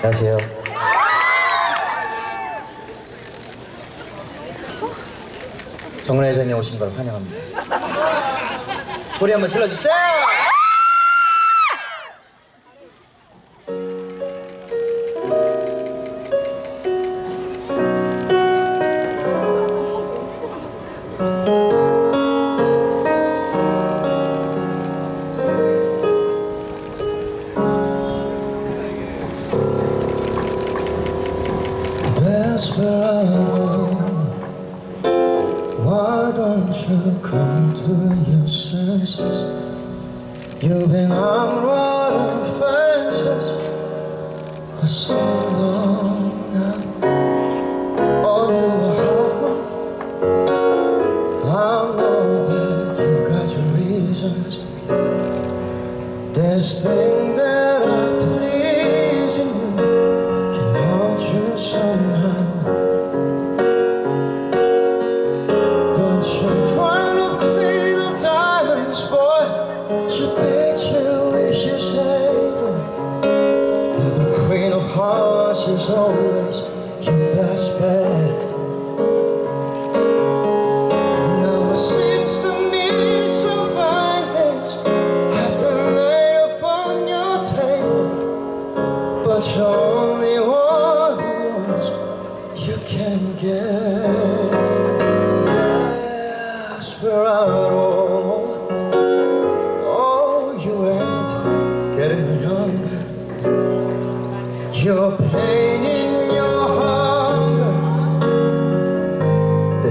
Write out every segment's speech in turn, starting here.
안녕하세요. 정은혜 회장님 오신 걸 환영합니다. 소리 한번 질러주세요! Desperado, why don't you come to your senses? You've been on running fences for so long now. Oh, you a hard one. I know that you got your reasons. This thing that is always your best bet. Now it seems to me some upon your table, but you're only you can get desperado. Oh, you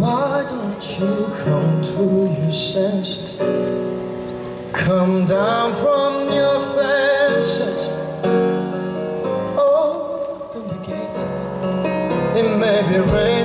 why don't you come to your senses? Come down from It may be raining.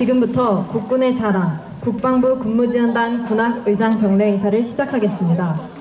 지금부터 국군의 자랑, 국방부 군무지원단 군악 의장 정례 인사를 시작하겠습니다.